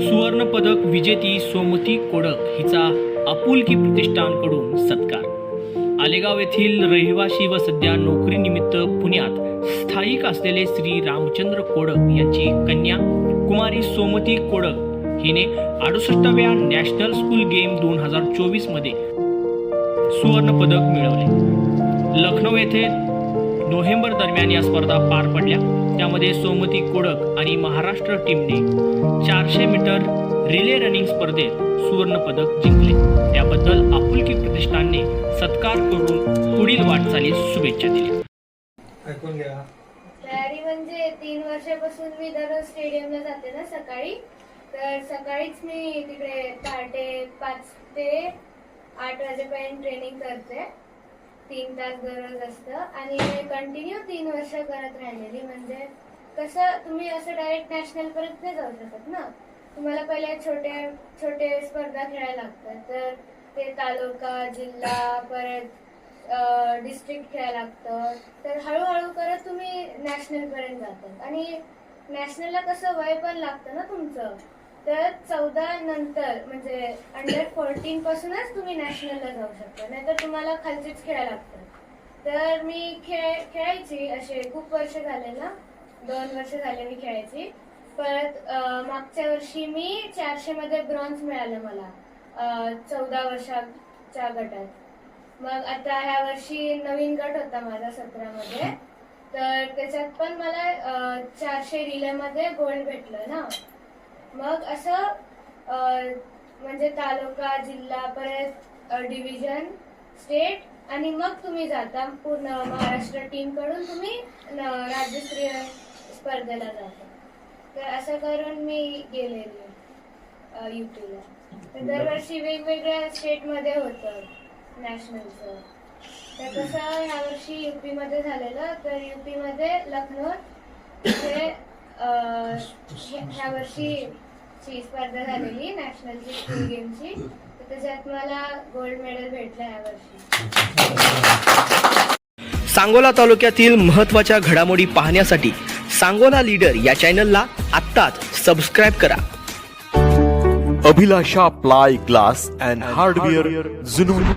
सुवर्ण पदक विजेती सोमती कोडक हिचा आपुलकी प्रतिष्ठानकडून सत्कार. आलेगाव येथील रहिवाशी व सध्या नोकरीनिमित्त पुण्यात स्थायिक असलेले श्री रामचंद्र कोडक यांची कन्या कुमारी सोमती कोडक हिने अडुसष्टाव्या नॅशनल स्कूल गेम दोन हजार चोवीसमध्ये सुवर्ण पदक मिळवले. लखनौ येथे नोव्हेंबर दरम्यान या स्पर्धा पार पडल्या. त्यामध्ये सोमती कोडक आणि महाराष्ट्र टीमने चारशे मीटर रिले रनिंग स्पर्धेत सुवर्ण पदक जिंकले. त्याबद्दल आपुलकी प्रतिष्ठानने सत्कार करून पुढील वाटचालीस शुभेच्छा दिल्या. ऐकून घ्या. तयारी म्हणजे तीन वर्षापासून मी दररोज स्टेडियमला जाते ना सकाळी. तर सकाळीच मी तिकडे पहाटे पाच ते आठ वाजेपर्यंत ट्रेनिंग करते. तीन तास दररोज असतं आणि कंटिन्यू तीन वर्ष करत राहिलेली. म्हणजे कसं तुम्ही असं डायरेक्ट नॅशनल पर्यंत नाही जाऊ शकत ना. तुम्हाला पहिले छोटे छोटे स्पर्धा खेळायला लागतात. तर ते तालुका जिल्हा परत डिस्ट्रिक्ट खेळायला लागतं. तर हळूहळू करत तुम्ही नॅशनल पर्यंत जातात. आणि नॅशनलला कसं वय पण लागतं ना तुमचं. तर चौदा नंतर म्हणजे अंडर फोर्टीन पासूनच तुम्ही नॅशनलला जाऊ शकता. नाहीतर तुम्हाला खालचीच खेळायला लागतं तर मी खेळ खेळायची असे खूप वर्ष झाले ना? दोन वर्ष झाले मी खेळायची. परत मागच्या वर्षी मी चारशे मध्ये ब्रॉन्झ मिळालं मला चौदा वर्षाच्या गटात. मग आता ह्या वर्षी नवीन गट होता माझा सतरामध्ये तर त्याच्यात पण मला चारशे रिले मध्ये गोल्ड भेटलं ना? मग असं म्हणजे तालुका जिल्हा परत डिव्हिजन स्टेट आणि मग तुम्ही जाता. पूर्ण महाराष्ट्र टीमकडून तुम्ही राज्यस्तरीय स्पर्धेला जाता. तर असं करून मी गेलेली युपीला तर दरवर्षी वेगवेगळ्या स्टेटमध्ये होतं नॅशनलचं तर कसं यावर्षी वर्षी युपी मध्ये झालेलं. तर युपी मध्ये लखनौ इथे ह्या वर्षी ची स्पर्धा झालेली नॅशनलची स्कूल गेमची तर त्याच्यात मला गोल्ड मेडल भेटलं ह्या वर्षी. सांगोला तालुक्यातील महत्त्वाच्या घडामोडी पाहण्यासाठी सांगोला लीडर या चॅनलला आत्ताच सबस्क्राईब करा. Abhilasha ply glass and hardware जुनून